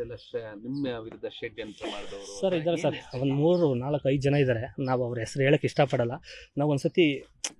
ನಿಮ್ಮ ವಿರುದ್ಧ ಷಡ್ಯಂತ್ರ ಮಾಡಿದವರು ಸರ್ ಇದ್ದಾರೆ ಸರ್. ಒಂದು ಮೂರು ನಾಲ್ಕು ಐದು ಜನ ಇದ್ದಾರೆ. ನಾವು ಅವ್ರ ಹೆಸರು ಹೇಳಕ್ಕೆ ಇಷ್ಟಪಡಲ್ಲ. ನಾವು ಒಂದ್ಸತಿ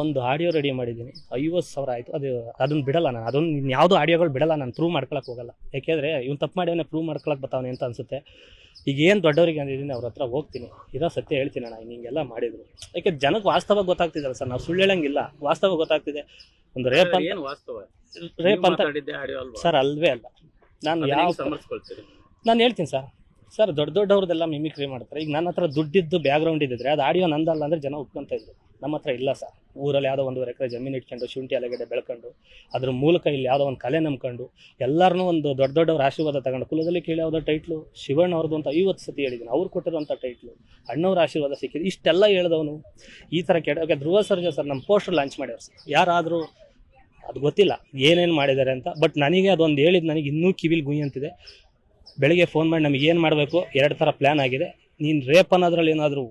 ಒಂದು ಆಡಿಯೋ ರೆಡಿ ಮಾಡಿದ್ದೀನಿ. ಐವತ್ತು ಸಾವಿರ ಆಯಿತು. ಅದು ಅದನ್ನು ಬಿಡಲ್ಲ ನಾನು. ಅದೊಂದು ಯಾವುದೋ ಆಡಿಯೋಗಳು ಬಿಡಲ್ಲ. ನಾನು ಪ್ರೂವ್ ಮಾಡ್ಕೊಳಕ್ಕೆ ಹೋಗಲ್ಲ. ಯಾಕೆಂದರೆ ಇವ್ನು ತಪ್ಪು ಮಾಡಿ ಪ್ರೂವ್ ಮಾಡ್ಕೊಳಕ್ಕೆ ಬರ್ತಾವನೆ ಅಂತ ಅನಿಸುತ್ತೆ. ಈಗ ಏನು ದೊಡ್ಡವರಿಗೆ ಅಂದಿದ್ದೀನಿ ಅವ್ರ ಹತ್ರ ಹೋಗ್ತೀನಿ. ಇರೋ ಸತ್ಯ ಹೇಳ್ತೀನಿ ಅಣ್ಣ ಹಿಂಗೆಲ್ಲ ಮಾಡಿದ್ರು. ಯಾಕೆ ಜನಕ್ಕೆ ವಾಸ್ತವ ಗೊತ್ತಾಗ್ತಿದಲ್ಲ ಸರ್. ನಾವು ಸುಳ್ಳು ಹೇಳಂಗಿಲ್ಲ. ವಾಸ್ತವ ಗೊತ್ತಾಗ್ತಿದೆ. ಒಂದು ರೇಪ್ ಅಂತ ವಾಸ್ತವ? ರೇಪ್ ಅಂತ ಸರ್ ಅಲ್ವೇ ಅಲ್ಲ. ನಾನು ಯಾವ ನಾನು ಹೇಳ್ತೀನಿ ಸರ್. ಸರ್ ದೊಡ್ಡ ದೊಡ್ಡವ್ರದ್ದೆಲ್ಲ ಮಿಮಿಕ್ರಿ ಮಾಡ್ತಾರೆ. ಈಗ ನನ್ನ ಹತ್ರ ದುಡ್ಡಿದ್ದು ಬ್ಯಾಕ್ಗ್ರೌಂಡ್ ಇದ್ದಿದ್ರೆ ಅದು ಆಡಿಯೋ ನಂದಲ್ಲ ಅಂದ್ರೆ ಜನ ಒಪ್ಕೊಂತ ಇದ್ರು. ನಮ್ಮ ಹತ್ರ ಇಲ್ಲ ಸರ್. ಊರಲ್ಲಿ ಯಾವುದೋ ಒಂದೂವರೆ ಎಕರೆ ಜಮೀನು ಇಟ್ಕೊಂಡು ಶುಂಠಿ ಅಲೆಗಡೆ ಬೆಳ್ಕೊಂಡು, ಅದ್ರ ಮೂಲಕ ಇಲ್ಲಿ ಯಾವುದೋ ಒಂದು ಕಲೆ ನಂಬ್ಕೊಂಡು ಎಲ್ಲರನ್ನೂ ಒಂದು ದೊಡ್ಡ ದೊಡ್ಡವ್ರ ಆಶೀರ್ವಾದ ತಗೊಂಡು, ಕುಲದಲ್ಲಿ ಕೇಳಿ ಯಾವುದೋ ಟೈಟ್ಲು, ಶಿವಣ್ಣ ಅವ್ರದ್ದು ಅಂತ ಐವತ್ತು ಸತಿ ಹೇಳಿದ್ದೀನಿ ಅವ್ರು ಕೊಟ್ಟಿರುವಂಥ ಟೈಟ್ಲು, ಅಣ್ಣವ್ರ ಆಶೀರ್ವಾದ ಸಿಕ್ಕಿದೆ. ಇಷ್ಟೆಲ್ಲ ಹೇಳಿದವನು ಈ ಥರ ಕೆಡ, ಓಕೆ, ಧ್ರುವ ಸರ್ಜಾ ಸರ್ ನಮ್ಮ ಪೋಸ್ಟರ್ ಲಾಂಚ್ ಮಾಡ್ಯಾರ ಸರ್. ಯಾರಾದರೂ, ಅದು ಗೊತ್ತಿಲ್ಲ, ಏನೇನು ಮಾಡಿದ್ದಾರೆ ಅಂತ ಬಟ್ ನನಗೆ ಅದೊಂದು ಹೇಳಿದ್ದು ನನಗೆ ಇನ್ನೂ ಕಿವಿಲಿ ಗುಯಿ ಅಂತಿದೆ. ಬೆಳಿಗ್ಗೆ ಫೋನ್ ಮಾಡಿ ನಮಗೆ ಏನು ಮಾಡಬೇಕು, ಎರಡು ಥರ ಪ್ಲ್ಯಾನ್ ಆಗಿದೆ. ನೀನು ರೇಪ್ ಅನ್ನೋದ್ರಲ್ಲಿ ಏನಾದರೂ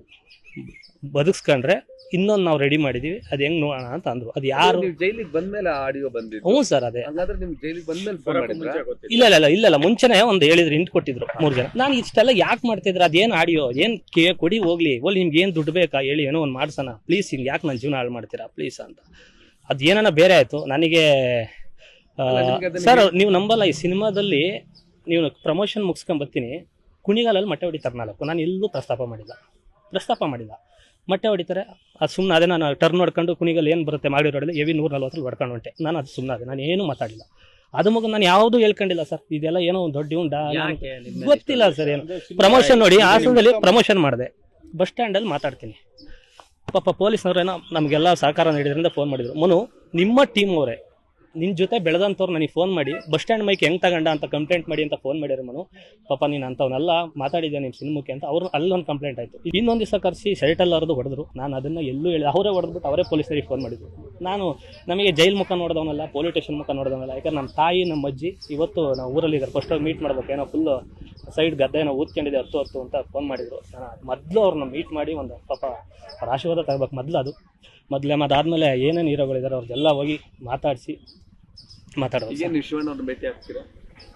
ಬದುಕ್ಸ್ಕೊಂಡ್ರೆ ಇನ್ನೊಂದು ನಾವು ರೆಡಿ ಮಾಡಿದೀವಿ. ಅದು ಹೆಂಗ್ ನೋಡೋಣ ಅಂತ ಅಂದ್ರು. ಅದು ಯಾರು ನೀವು ಜೈಲಿಗೆ ಬಂದ್ಮೇಲೆ ಆಡಿಯೋ ಬಂದಿದ್ದು. ಹ್ಞೂ ಸರ್ ಅದೇ. ಹಂಗಾದ್ರೆ ನಿಮ್ಗೆ ಜೈಲಿಗೆ ಬಂದ್ಮೇಲೆ ಫೋನ್ ಬರೋಕ್ಕೂ ಮಾಡಿದ್ರ? ಮುಂಚೆ ಇಲ್ಲ ಇಲ್ಲ ಇಲ್ಲ ಇಲ್ಲ ಇಲ್ಲ. ಮುಂಚೆನೆ ಒಂದು ಹೇಳಿದ್ರು ಹಿಂಟ್ ಕೊಟ್ಟಿದ್ರು ಮೂರು ಜನ. ನಾನು ಇಷ್ಟೆಲ್ಲ ಯಾಕೆ ಮಾಡ್ತಿದ್ರು? ಅದೇನು ಆಡಿಯೋ ಏನು ಕೇ ಕೊಡಿ ಹೋಗ್ಲಿ. ಓಲ್ ನಿಮ್ಗೆ ಏನು ದುಡ್ಡು ಬೇಕಾ? ಹೇಳಿ ಏನೋ ಒಂದು ಮಾಡ್ಸೋಣ. ಪ್ಲೀಸ್ ಹಿಂಗೆ ಯಾಕೆ ನನ್ನ ಜೀವನ ಹಾಳು ಮಾಡ್ತೀರಾ? ಪ್ಲೀಸ್ ಅಂತ. ಅದು ಏನಾನ ಬೇರೆ ಆಯಿತು. ನನಗೆ ಸರ್ ನೀವು ನಂಬಲ್ಲ ಈ ಸಿನಿಮಾದಲ್ಲಿ ನೀವು ಪ್ರಮೋಷನ್ ಮುಗಿಸ್ಕೊಂಡ್ ಬರ್ತೀನಿ. ಕುಣಿಗಾಲಲ್ಲಿ ಮಟ್ಟೆ ಹೊಡಿತಾರೆ ನಾಲ್ಕು. ನಾನು ಎಲ್ಲೂ ಪ್ರಸ್ತಾಪ ಮಾಡಿಲ್ಲ. ಪ್ರಸ್ತಾಪ ಮಾಡಿಲ್ಲ. ಮೊಟ್ಟೆ ಹೊಡಿತಾರೆ. ಅದು ಸುಮ್ಮನೆ ಅದೇ ನಾನು ಟರ್ನ್ ಹೊಡ್ಕೊಂಡು ಕುಣಿಗಲ್ ಏನು ಬರುತ್ತೆ ಮಾಡಿ ಹೊಡೆದು ಎವಿ ನೂರ ನಲ್ವತ್ತರಲ್ಲಿ ಹೊಡ್ಕೊಂಡು ಹೊಂಟೆ. ನಾನು ಅದು ಸುಮ್ಮನೆ ಅದೇ ನಾನು ಏನೂ ಮಾತಾಡಿಲ್ಲ ಅದು ಮಗು ನಾನು ಯಾವುದು ಹೇಳ್ಕೊಂಡಿಲ್ಲ ಸರ್. ಇದೆಲ್ಲ ಏನೋ ಒಂದು ದೊಡ್ಡ ಇವ್ನು ಡಾ ಯಾಕೆ ನಿಮ್ಮ ಮೇಲೆ ಗೊತ್ತಿಲ್ಲ ಸರ್ ಏನು. ಪ್ರಮೋಷನ್ ನೋಡಿ ಹಾಸನದಲ್ಲಿ ಪ್ರಮೋಷನ್ ಮಾಡಿದೆ. ಬಸ್ ಸ್ಟ್ಯಾಂಡಲ್ಲಿ ಮಾತಾಡ್ತೀನಿ. ಪಾಪ ಪೊಲೀಸ್ನವ್ರೇನೋ ನಮಗೆಲ್ಲ ಸಹಕಾರ ನೀಡಿದ್ರಿಂದ ಫೋನ್ ಮಾಡಿದರು. ಮನು ನಿಮ್ಮ ಟೀಮ್ ಅವರೇ ನಿನ್ನ ಜೊತೆ ಬೆಳೆದಂಥವ್ರು ನನಗೆ ಫೋನ್ ಮಾಡಿ ಬಸ್ ಸ್ಟ್ಯಾಂಡ್ ಮೈಕ್ ಹೆಂಗೆ ತಗೊಂಡ ಅಂತ ಕಂಪ್ಲೇಂಟ್ ಮಾಡಿ ಅಂತ ಫೋನ್ ಮಾಡಿದ್ರು ಮನು. ಪಾಪ ನೀನು ಅಂಥವನ್ನೆಲ್ಲ ಮಾತಾಡಿದ್ದೆ ನಿಮ್ಮ ಸಿನಿಮಾಕ್ಕೆ ಅಂತ ಅವ್ರು ಅಲ್ಲೊಂದು ಕಂಪ್ಲೇಂಟ್ ಆಯಿತು. ಇನ್ನೊಂದು ದಿವಸ ಕರೆಸಿ ಶರ್ಟಲ್ಲಿ ಅವ್ರದ್ದು ಹೊಡೆದ್ರು. ನಾನು ಅದನ್ನು ಎಲ್ಲೂ ಹೇಳಿ, ಅವರೇ ಹೊಡೆದ್ಬಿಟ್ಟು ಅವರೇ ಪೊಲೀಸರಿಗೆ ಫೋನ್ ಮಾಡಿದ್ರು. ನಾನು ನಮಗೆ ಜೈಲ್ ಮುಖ ನೋಡಿದವನಲ್ಲ ಪೊಲೀಸ್ ಸ್ಟೇಷನ್ ಮುಖ ನೋಡಿದವನಲ್ಲ, ಯಾಕಂದ್ರೆ ನಮ್ಮ ತಾಯಿ ನಮ್ಮ ಅಜ್ಜಿ ಇವತ್ತು ನಾವು ಊರಲ್ಲಿ ಇದ್ದಾರೆ ಫಸ್ಟ್ ಮೀಟ್ ಮಾಡ್ಬೇಕು. ಏನೋ ಫುಲ್ಲು ಸೈಡ್ ಗದ್ದೆ ಏನೋ ಊದ್ಕೊಂಡಿದೆ, ಹತ್ತು ಹತ್ತು ಅಂತ ಫೋನ್ ಮಾಡಿದ್ರು. ನಾನು ಮೊದಲು ಅವ್ರನ್ನ ಮೀಟ್ ಮಾಡಿ ಒಂದು ಪಾಪ ಅವ್ರ ಆಶೀರ್ವಾದ ತಗೋಬೇಕು. ಮೊದಲು ಅದು. ಮೊದಲೇ ಅದಾದಮೇಲೆ ಏನೇನು ಹೀರೋಗಳಿದ್ದಾರೆ ಅವ್ರಿಗೆಲ್ಲ ಹೋಗಿ ಮಾತಾಡಿಸಿ. ಮಾತಾಡೋದು ಶಿವಣ್ಣ ಅವ್ರನ್ನ ಭೇಟಿ ಆಗ್ತೀರಾ?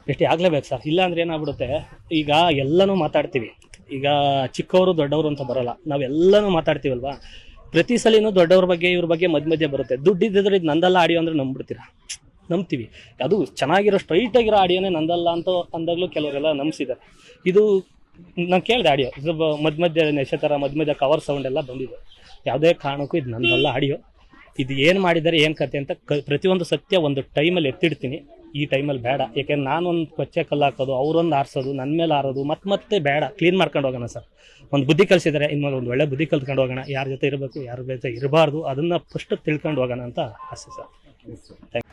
ಭೇಟಿ ಆಗ್ಲೇಬೇಕು ಸರ್. ಇಲ್ಲ ಅಂದ್ರೆ ಏನಾಗ್ಬಿಡುತ್ತೆ ಈಗ ಎಲ್ಲನೂ ಮಾತಾಡ್ತೀವಿ. ಈಗ ಚಿಕ್ಕವರು ದೊಡ್ಡವರು ಅಂತ ಬರಲ್ಲ. ನಾವೆಲ್ಲನೂ ಮಾತಾಡ್ತೀವಲ್ವಾ? ಪ್ರತಿ ಸಲಿನೂ ದೊಡ್ಡವ್ರ ಬಗ್ಗೆ ಇವ್ರ ಬಗ್ಗೆ ಮಧ್ಯ ಮಧ್ಯೆ ಬರುತ್ತೆ. ದುಡ್ಡಿದ್ದರೆ ಇದು ನಂದಲ್ಲ ಆಡಿಯೋ ಅಂದ್ರೆ ನಂಬ್ಬಿಡ್ತೀರಾ? ನಂಬ್ತೀವಿ. ಅದು ಚೆನ್ನಾಗಿರೋ ಸ್ಟ್ರೈಟ್ ಆಗಿರೋ ಆಡಿಯೋನೇ ನಂದಲ್ಲ ಅಂತ ಅಂದಾಗ್ಲೂ ಕೆಲವರೆಲ್ಲ ನಂಬಿಸಿದ್ದಾರೆ. ಇದು ನಾನು ಕೇಳಿದೆ ಆಡಿಯೋ. ಇದು ಮಧ್ಯ ಮಧ್ಯ ಥರ ಮಧ್ಯ ಮಧ್ಯ ಕವರ್ ಸೌಂಡ್ ಎಲ್ಲ ಬಂದಿದೆ. ಯಾವುದೇ ಕಾರಣಕ್ಕೂ ಇದು ನಂದಲ್ಲ ಆಡಿಯೋ. ಇದು ಏನು ಮಾಡಿದ್ದಾರೆ, ಏನು ಕತೆ ಅಂತ ಕ, ಪ್ರತಿಯೊಂದು ಸತ್ಯ ಒಂದು ಟೈಮಲ್ಲಿ ಎತ್ತಿಡ್ತೀನಿ. ಈ ಟೈಮಲ್ಲಿ ಬೇಡ. ಯಾಕೆಂದ್ರೆ ನಾನೊಂದು ಕೊಚ್ಚೆ ಕಲ್ಲು ಹಾಕೋದು ಅವರೊಂದು ಆರಿಸೋದು ನನ್ನ ಮೇಲೆ ಆರೋದು ಮತ್ತೆ ಮತ್ತೆ ಬೇಡ. ಕ್ಲೀನ್ ಮಾಡ್ಕೊಂಡು ಹೋಗೋಣ ಸರ್. ಒಂದು ಬುದ್ಧಿ ಕಲಿಸಿದರೆ, ಇನ್ಮೇಲೆ ಒಂದು ಒಳ್ಳೆ ಬುದ್ಧಿ ಕಲ್ತ್ಕೊಂಡು ಹೋಗೋಣ. ಯಾರ ಜೊತೆ ಇರಬೇಕು, ಯಾರ ಜೊತೆ ಇರಬಾರ್ದು, ಅದನ್ನು ಫಸ್ಟ್ ತಿಳ್ಕೊಂಡು ಹೋಗೋಣ ಅಂತ ಆಸೆ ಸರ್. ಥ್ಯಾಂಕ್